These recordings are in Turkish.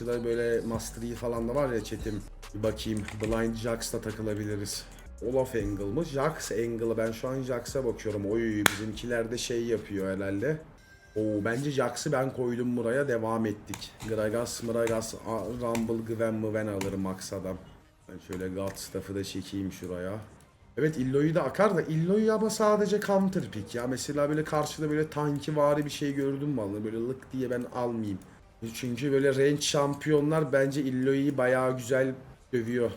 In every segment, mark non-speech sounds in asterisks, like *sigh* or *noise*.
karşıda böyle Mastery falan da var ya chatim. Bir bakayım. Blind Jax'ta takılabiliriz. Olaf Angle mı? Jax Angle'ı. Ben şu an Jax'a bakıyorum. Oy bizimkiler de şey yapıyor herhalde. Oo bence Jax'ı ben koydum buraya devam ettik. Gragas, Mragas, Rumble, Gwen, Mwen alırım max adam. Ben şöyle God Staff'ı da çekeyim şuraya. Evet Illo'yu da akar da Illo'yu ama sadece counter pick ya. Mesela böyle karşıda böyle tanki vari bir şey gördüm vallahi böyle lık diye ben almayayım. Çünkü böyle range şampiyonlar bence Illo'yu bayağı güzel dövüyor.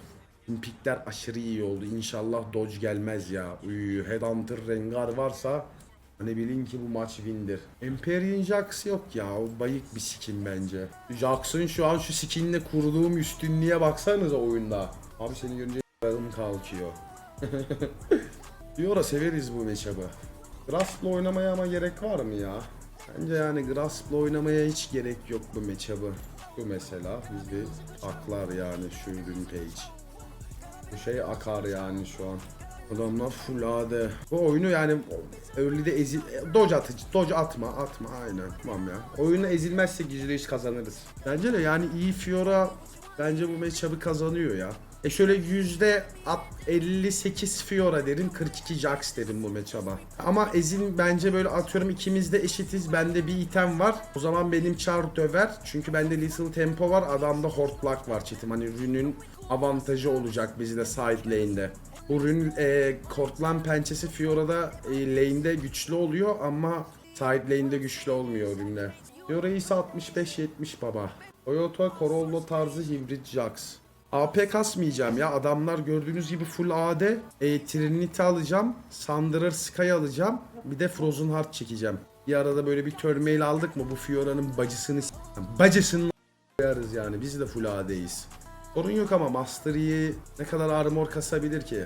Tüm Pickler aşırı iyi oldu. İnşallah dodge gelmez ya. Uy, Headhunter Rengar varsa hani bilin ki bu maç windir. Empyrean Jax yok ya. O bayık bir skin bence. Jax'ın şu an şu skinle kurduğum üstünlüğe baksanıza oyunda. Abi seni görünce yarım kalkıyor. *laughs* Fiora severiz bu matchup'ı. Grasp'la oynamaya ama gerek var mı ya? Bence yani Grasp'la oynamaya hiç gerek yok bu matchup'ı. Bu mesela bizi aklar yani şu ürün page. Bu şey akar yani şu an. Adamlar full AD. Bu oyunu yani early'de ezil... Dodge atıcı. Dodge atma. Atma aynen. Tamam ya. Oyunu ezilmezsek %100 kazanırız. Bence de yani iyi Fiora bence bu matchup'ı kazanıyor ya. E şöyle yüzde at- 58 Fiora derim 42 Jax derim bu matchup'a. Ama Ezin bence böyle atıyorum ikimiz de eşitiz. Bende bir item var. O zaman benim char döver. Çünkü bende little tempo var. Adamda hortlak var çetim. Hani rünün avantajı olacak bizde side lane'de. Bu rün e, kortlan pençesi Fiora'da e, lane'de güçlü oluyor ama side lane'de güçlü olmuyor ürünle. Fiora ise 65-70 baba. Toyota Corolla tarzı hibrit Jax. AP kasmayacağım ya. Adamlar gördüğünüz gibi full AD. E, Trinity alacağım. Thunderer Sky alacağım. Bir de Frozen Heart çekeceğim. Bir arada böyle bir törmeyle aldık mı bu Fiora'nın bacısını bacısını koyarız yani. Biz de full AD'yiz. Sorun yok ama Master ne kadar armor kasabilir ki?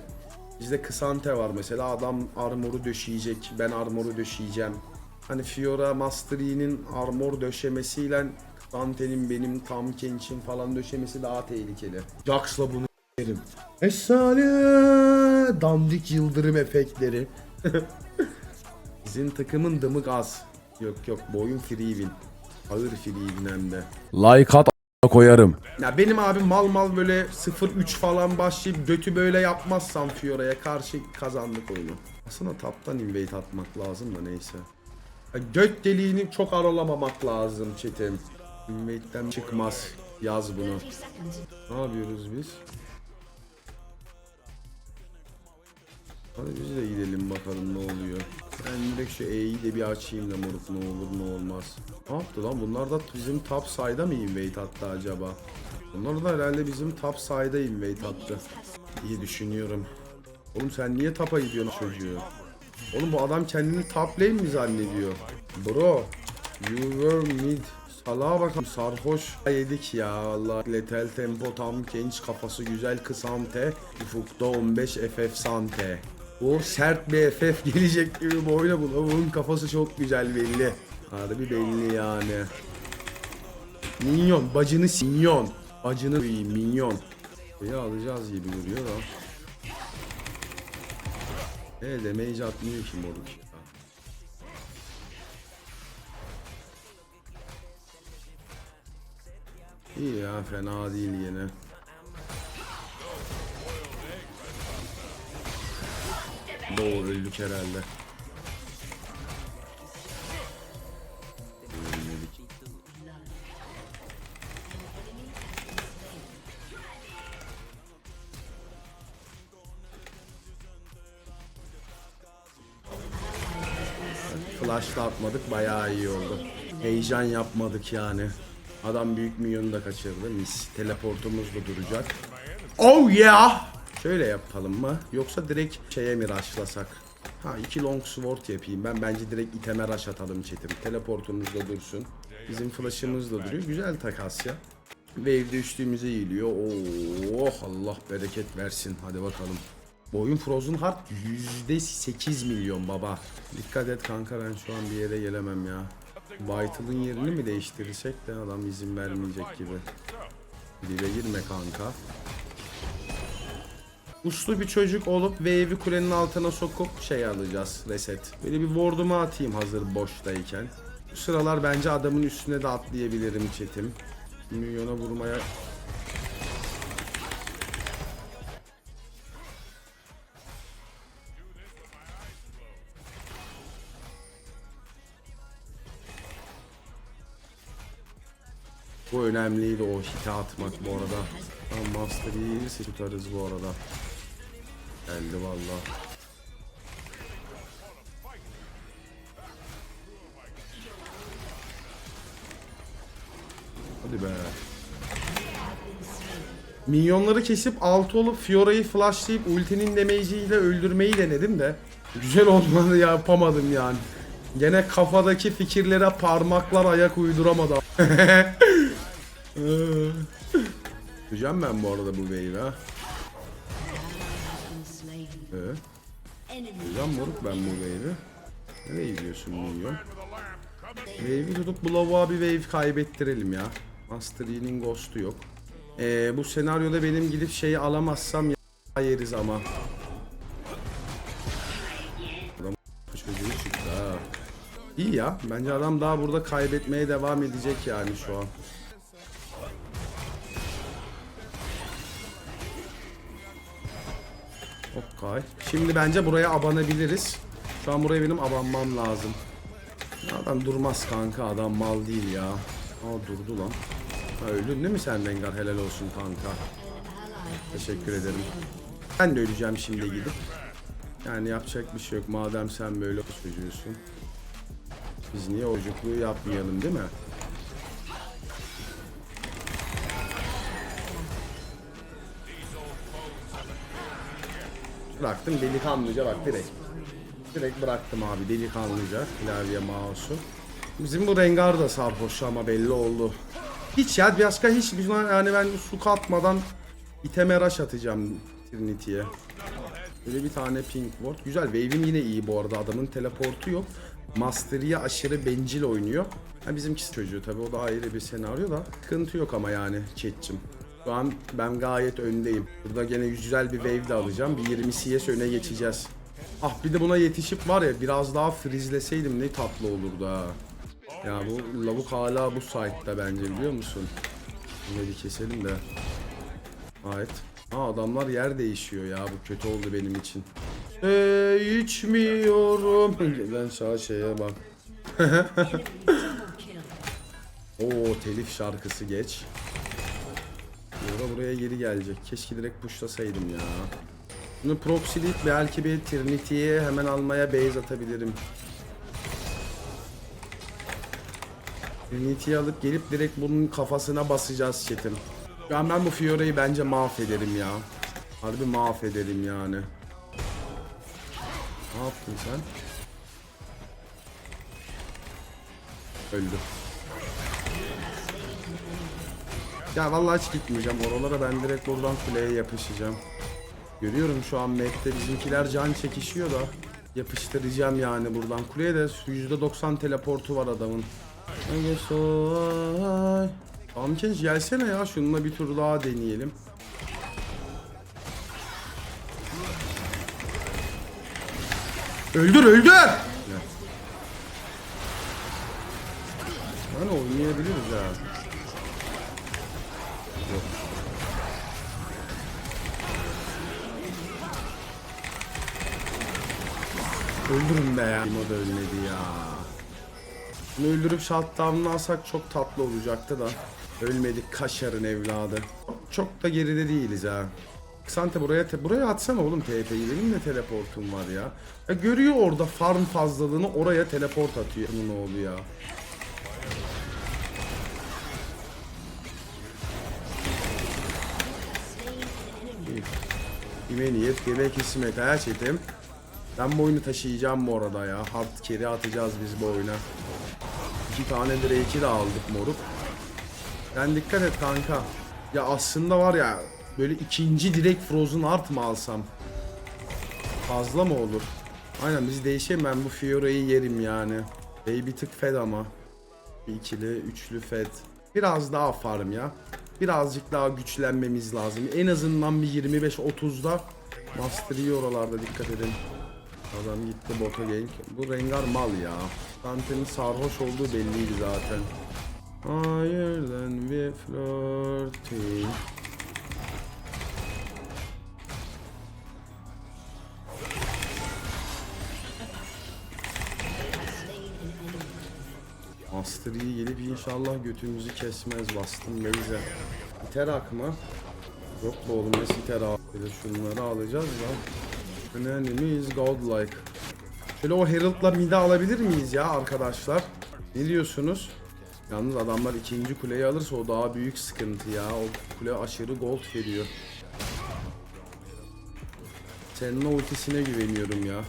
Bizde Kısante var mesela adam armoru döşeyecek. Ben armoru döşeyeceğim. Hani Fiora Master Yi'nin armor döşemesiyle Dante'nin benim Tam Kench'in falan döşemesi daha tehlikeli. Jax'la bunu yerim. Efsane dandik yıldırım efektleri. *laughs* Bizim takımın dımı gaz. Yok yok bu oyun free win. Ağır free win hem de. Like at koyarım. Ya benim abim mal mal böyle 0-3 falan başlayıp götü böyle yapmazsam Fiora'ya karşı kazandık oyunu. Aslında taptan invade atmak lazım da neyse. Ya göt deliğini çok aralamamak lazım çetim. Invade'den çıkmaz. Yaz bunu. Ne yapıyoruz biz? Hadi biz de gidelim bakalım ne oluyor. Ben direkt şu E'yi de bir açayım da moruk ne olur ne olmaz. Ne yaptı lan? Bunlar da bizim top side'a mı invade attı acaba? Bunlar da herhalde bizim top side'a invade attı. İyi düşünüyorum. Oğlum sen niye tapa gidiyorsun çocuğu? Oğlum bu adam kendini top lane mi zannediyor? Bro, you were mid. Salaha bakalım sarhoş yedik ya Allah. Letel tempo tam genç kafası güzel kısante. Ufukta 15 FF sante. O sert bir FF gelecek gibi bu oyuna bu lavuğun kafası çok güzel belli. Harbi belli yani. Minyon, bacını s- minyon. Bacını koyayım, minyon. Şeyi alacağız gibi duruyor da. E damage atmıyor ki moruk İyi ya fena değil yine. Doğru öldük herhalde. Flash'la atmadık bayağı iyi oldu. Heyecan yapmadık yani. Adam büyük milyonu da kaçırdı. Mis. Teleportumuz da duracak. Oh yeah! Şöyle yapalım mı? Yoksa direkt şeye mi rushlasak? Ha iki long sword yapayım. Ben bence direkt iteme rush atalım çetim. Teleportumuz da dursun. Bizim flash'ımız da duruyor. Güzel takas ya. Wave'de üstümüze geliyor. Oh Allah bereket versin. Hadi bakalım. Bu oyun Frozen Heart %8 milyon baba. Dikkat et kanka ben şu an bir yere gelemem ya. Vital'ın yerini mi değiştirsek de adam izin vermeyecek gibi. Dibe girme kanka. Uslu bir çocuk olup wave'i kulenin altına sokup şey alacağız reset. Böyle bir ward'umu atayım hazır boştayken. Bu sıralar bence adamın üstüne de atlayabilirim chatim. Milyona vurmaya Bu önemliydi o hite atmak bu arada. Tam Master Yi'yi tutarız bu arada. Geldi valla. Hadi be. Minyonları kesip altı olup Fiora'yı flashlayıp ultinin damage'iyle öldürmeyi denedim de güzel olmadı ya yapamadım yani. Gene kafadaki fikirlere parmaklar ayak uyduramadım. *laughs* Tutacağım ben bu arada bu wave'i ha. Ee, tutacağım moruk ben bu wave'i. Nereye gidiyorsun minyon? Wave'i tutup bu lavuğa bir wave kaybettirelim ya. Master Yi'nin ghost'u yok. Ee, bu senaryoda benim gidip şeyi alamazsam ya yeriz ama. Adam çocuğu çıktı ha. İyi ya. Bence adam daha burada kaybetmeye devam edecek yani şu an. Okay. Şimdi bence buraya abanabiliriz. Şu an buraya benim abanmam lazım. Adam durmaz kanka adam mal değil ya. Aa durdu lan. Ha, öldün değil mi sen Rengar? Helal olsun kanka. Teşekkür ederim. Ben de öleceğim şimdi gidip. Yani yapacak bir şey yok. Madem sen böyle çocuğusun. Biz niye çocukluğu yapmayalım değil mi? Bıraktım delikanlıca bak direkt. Direkt bıraktım abi delikanlıca klavye mouse'u. Bizim bu Rengar da sarhoş ama belli oldu. Hiç ya başka hiç yani ben su katmadan iteme rush atacağım Trinity'ye. Böyle bir tane pink ward. Güzel wave'im yine iyi bu arada adamın teleportu yok. Mastery'e aşırı bencil oynuyor. Ha bizimkisi çocuğu tabi o da ayrı bir senaryo da. Sıkıntı yok ama yani chat'cim. Şu an ben gayet öndeyim. Burada gene güzel bir wave de alacağım. Bir 20 CS öne geçeceğiz. Ah bir de buna yetişip var ya biraz daha frizleseydim ne tatlı olurdu ha. Ya bu lavuk hala bu site'da bence biliyor musun? Bunu bir keselim de. Evet. Ha adamlar yer değişiyor ya bu kötü oldu benim için. Ee, içmiyorum. *laughs* Ben sağ şeye bak. *laughs* Oo telif şarkısı geç. Burada buraya geri gelecek. Keşke direkt pushlasaydım ya. Bunu proxyleyip belki bir Trinity'ye hemen almaya base atabilirim. Trinity'yi alıp gelip direkt bunun kafasına basacağız chatim. Ya ben bu Fiora'yı bence mahvederim ya. Harbi mahvederim yani. Ne yaptın sen? Öldü. Ya vallahi hiç gitmeyeceğim oralara ben direkt buradan kuleye yapışacağım. Görüyorum şu an map'te bizimkiler can çekişiyor da yapıştıracağım yani buradan. Kuleye de %90 teleportu var adamın. Amkenç gelsene ya şununla bir tur daha deneyelim. Öldür öldür! Hani oynayabiliriz ya. Öldürün be ya. O da ölmedi ya. Bunu öldürüp shutdown'unu alsak çok tatlı olacaktı da. Ölmedik kaşarın evladı. Çok da geride değiliz ha. Sante buraya te- buraya atsana oğlum TP'yi. Benim de teleportum var ya. ya. Görüyor orada farm fazlalığını oraya teleport atıyor. Bunun oğlu ya. Kime niyet, kime kısmet ha çetim. Ben bu oyunu taşıyacağım bu arada ya. Hard carry atacağız biz bu oyuna. İki tane Drake'i de aldık moruk. Sen dikkat et kanka. Ya aslında var ya böyle ikinci direkt Frozen Art mı alsam? Fazla mı olur? Aynen biz değişelim ben bu Fiora'yı yerim yani. Bey bir tık fed ama. Bir ikili, üçlü fed. Biraz daha farm ya. Birazcık daha güçlenmemiz lazım. En azından bir 25-30'da Master oralarda dikkat edin. Adam gitti bota gank. Bu Rengar mal ya. Dante'nin sarhoş olduğu belliydi zaten. Higher than we flirting. Master Yi gelip inşallah götümüzü kesmez bastım Beyze. Siterak mı? Yok be oğlum? Bir de şunları alacağız da. An enemy is godlike. Şöyle o Herald'la mide alabilir miyiz ya arkadaşlar? Ne diyorsunuz? Yalnız adamlar ikinci kuleyi alırsa o daha büyük sıkıntı ya. O kule aşırı gold veriyor. Senin o ultisine güveniyorum ya.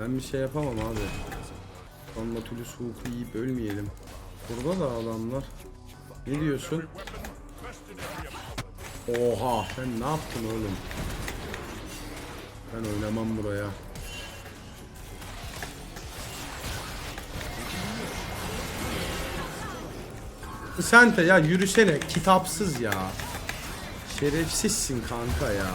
Ben bir şey yapamam abi. Nautilus Hook'u yiyip ölmeyelim. Burada da adamlar. Ne diyorsun? Oha sen ne yaptın oğlum? Ben oynamam buraya. Sen de ya yürüsene kitapsız ya. Şerefsizsin kanka ya.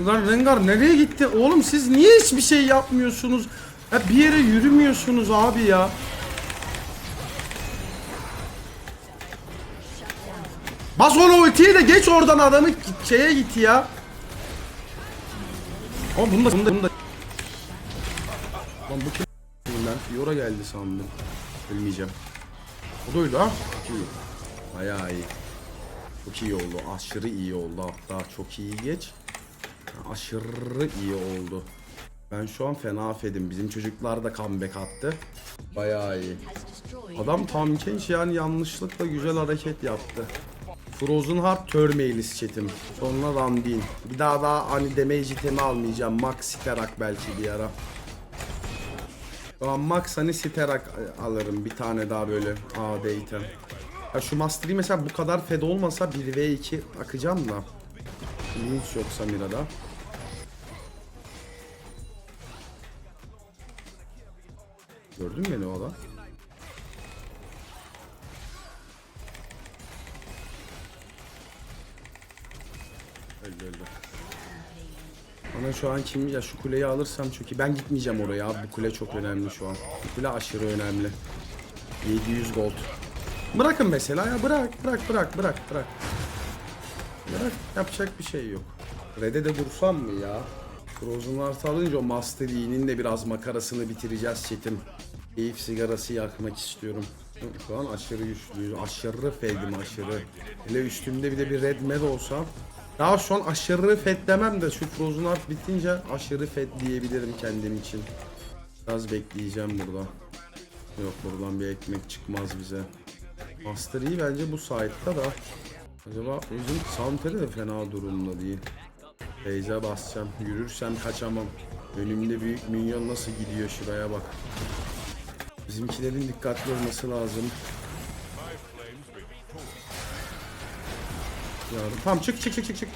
Ulan Rengar nereye gitti? Oğlum siz niye hiçbir şey yapmıyorsunuz? Ha bir yere yürümüyorsunuz abi ya. Bas onu ultiyi de geç oradan adamı şeye git ya. Ama bunu da bunu da, bunu da. Lan bu kim ben Fiora geldi sandım. Ölmeyeceğim. O da öyle ha. Çok iyi. Bayağı iyi. Çok iyi oldu. Aşırı iyi oldu hatta. Çok iyi geç. Aşırı iyi oldu. Ben şu an fena fedim. Bizim çocuklar da comeback attı. Bayağı iyi. Adam tam genç yani yanlışlıkla güzel hareket yaptı. Frozen Heart Törmeylis chatim. Sonra Randin. Bir daha daha hani damage itemi almayacağım. Max Siterak belki bir ara. Tamam Max hani Siterak alırım. Bir tane daha böyle AD item. Ya şu Mastery mesela bu kadar fed olmasa 1v2 akacağım da. İlginç yok Samira'da. Gördün beni o adam? Öldü öldü. Bana şu an kim ya şu kuleyi alırsam iyi. Ben gitmeyeceğim oraya abi. Bu kule çok önemli şu an. Bu kule aşırı önemli. 700 gold. Bırakın mesela ya bırak bırak bırak bırak bırak. Bırak yapacak bir şey yok. Red'e de dursam mı ya? Frozen Heart alınca o Master Yi'nin de biraz makarasını bitireceğiz chatim. Keyif sigarası yakmak istiyorum. Şu an aşırı güçlüyüz. Aşırı fedim aşırı. Hele üstümde bir de bir red med olsa. Daha şu an aşırı fed demem de şu Frozen Heart bitince aşırı fed diyebilirim kendim için. Biraz bekleyeceğim burada. Yok buradan bir ekmek çıkmaz bize. Master bence bu site'da da. Acaba bizim Soundtrack'e de fena durumda değil. Beyza basacağım. Yürürsem kaçamam. Önümde büyük minyon nasıl gidiyor şuraya bak. Bizimkilerin dikkatli olması lazım. Yavrum tamam çık çık çık çık çık.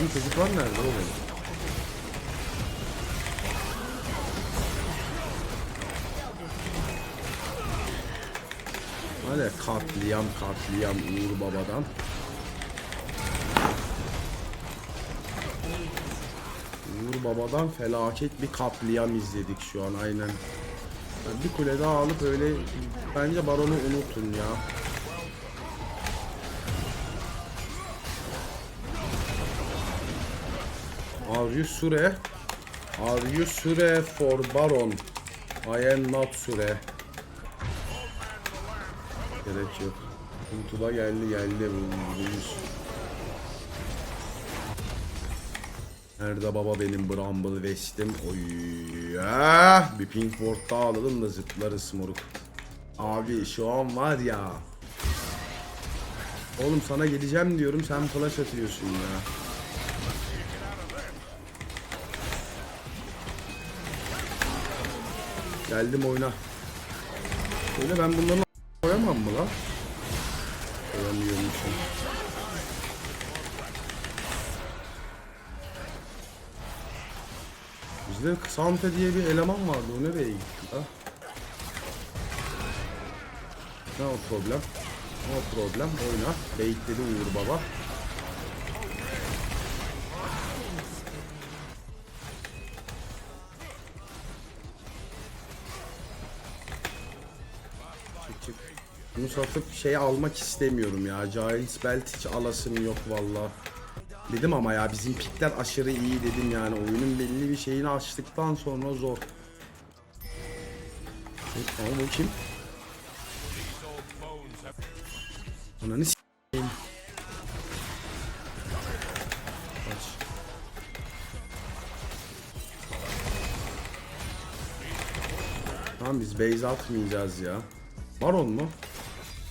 Bu çocuklar nerede oğlum? Hadi katliam katliam Uğur Baba'dan. Uğur Baba'dan felaket bir katliam izledik şu an aynen. Bir kule daha alıp öyle bence baronu unutun ya. Are you sure? Are you sure for baron? I am not sure. Gerek yok. Kuntuba geldi geldi bu yüz. Nerede baba benim Bramble West'im? Oy ya. Bir Pinkford daha alalım da zıplarız moruk. Abi şu an var ya. Oğlum sana geleceğim diyorum sen flash atıyorsun ya. Geldim oyna. Öyle ben bunların Vuramam mı lan? Vuramıyormuşum. Bizde Sante diye bir eleman vardı. O nereye gitti ha? Ne o problem? Ne o problem? Oyna. Beyitleri Uğur Baba. Satıp şey almak istemiyorum ya. Giants Belt hiç alasım yok valla. Dedim ama ya bizim pikler aşırı iyi dedim yani. Oyunun belli bir şeyini açtıktan sonra zor. Ama bu kim? Ananı s**eyim. Tamam biz base atmayacağız ya. Baron mu?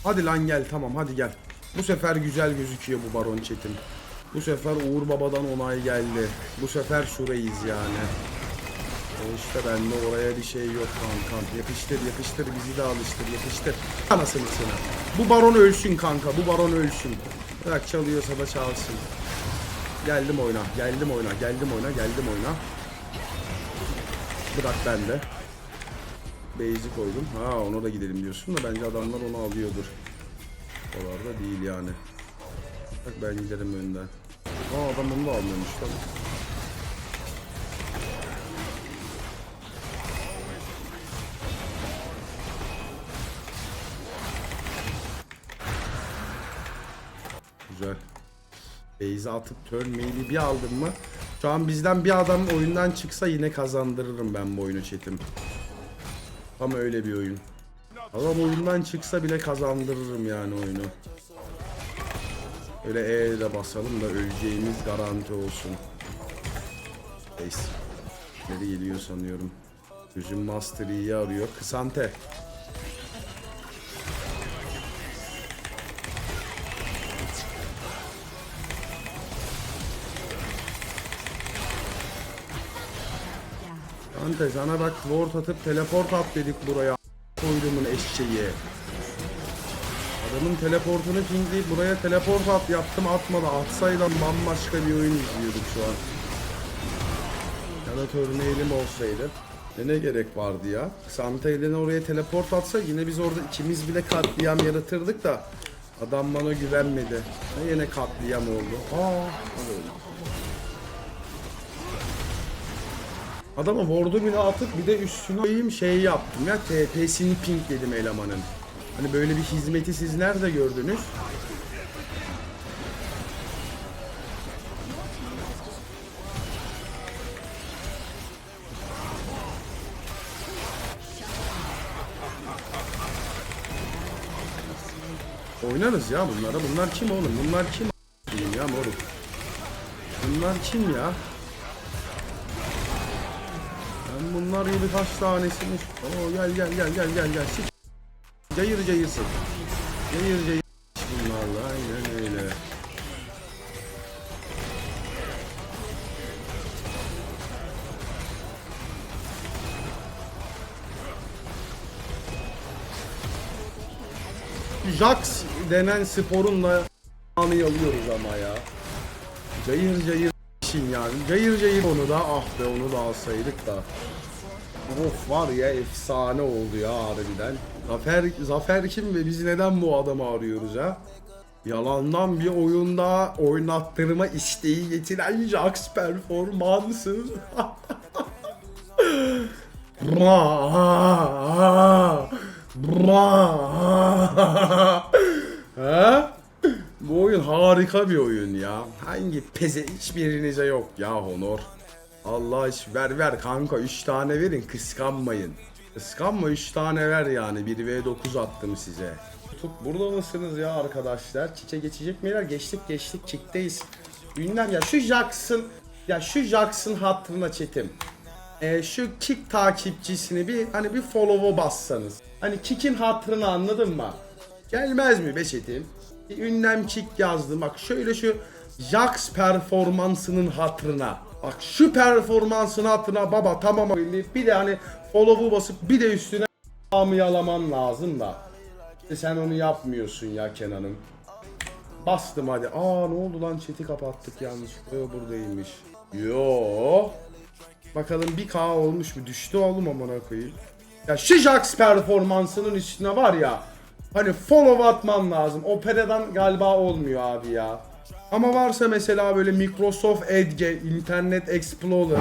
Hadi lan gel tamam hadi gel. Bu sefer güzel gözüküyor bu baron çetim. Bu sefer Uğur Baba'dan onay geldi. Bu sefer şurayız yani. O işte bende oraya bir şey yok kankam. Yapıştır yapıştır bizi de alıştır yapıştır. Anasını sana. Bu baron ölsün kanka bu baron ölsün. Bırak çalıyorsa da çalsın. Geldim oyna geldim oyna geldim oyna geldim oyna. Bırak bende. Base'i koydum. Ha ona da gidelim diyorsun da bence adamlar onu alıyordur. O kadar da değil yani. Bak ben giderim önden. Aa adam onu da almıyormuş tabii. Güzel. Base'i atıp turn mail'i bir aldım mı? Şu an bizden bir adam oyundan çıksa yine kazandırırım ben bu oyunu chatim. Ama öyle bir oyun. Adam oyundan çıksa bile kazandırırım yani oyunu. Öyle E de basalım da öleceğimiz garanti olsun. Neyse. Nereye geliyor sanıyorum. Gözüm Master Yi'yi arıyor. Kısante. Kante sana bak ward atıp teleport at dedik buraya. Koydumun eşeği. Adamın teleportunu pingleyip buraya teleport at yaptım atmadı. Atsaydan bambaşka bir oyun izliyorduk şu an. Ya da törneyelim olsaydı. Ne, ne gerek vardı ya? Santa Elena oraya teleport atsa yine biz orada ikimiz bile katliam yaratırdık da adam bana güvenmedi. Yine katliam oldu. Aa. Adama ward'u bile atıp bir de üstüne koyayım şey yaptım ya TP'sini pink dedim elemanın. Hani böyle bir hizmeti siz nerede gördünüz? Oynarız ya bunlara. Bunlar kim oğlum? Bunlar kim? Ya moruk. Bunlar kim ya? Ben bunlar gibi kaç tanesini... Oo gel gel gel gel gel gel. Sik. Cayır cayırsın. Cayır cayır. Bunlarla aynen öyle. Jax denen sporunla anı alıyoruz ama ya. Cayır cayır işin yani. Cayır cayır onu da ah be onu da alsaydık da. Of var ya efsane oldu ya harbiden. Zafer, Zafer kim ve biz neden bu adamı arıyoruz ha? Yalandan bir oyunda oynattırma isteği getiren Jax performansı. Bra, *laughs* bra. ha? Oyun harika bir oyun ya. Hangi peze hiçbirinize yok ya Honor. Allah iş ver ver kanka 3 tane verin kıskanmayın. Kıskanma 3 tane ver yani 1v9 attım size. Tut burada mısınız ya arkadaşlar? Çiçe geçecek miler? Geçtik geçtik kickteyiz. Ünlem ya şu Jackson ya şu Jackson hatırına çetim. Ee, şu kick takipçisini bir hani bir follow'a bassanız. Hani kick'in hatırını anladın mı? Gelmez mi be çetim? Ünlem kick yazdım. Bak şöyle şu Jax performansının hatırına. Bak şu performansın hatırına baba tamam. Bir de hani follow'u basıp bir de üstüne yalaman lazım da. Sen onu yapmıyorsun ya Kenan'ım. Bastım hadi. Aa ne oldu lan chat'i kapattık yanlışlıkla. Yo, buradaymış. Yo. Bakalım bir K olmuş mu? Düştü oğlum amına koyayım. Ya şu Jax performansının üstüne var ya. Hani follow atman lazım. Opera'dan galiba olmuyor abi ya. Ama varsa mesela böyle Microsoft Edge, Internet Explorer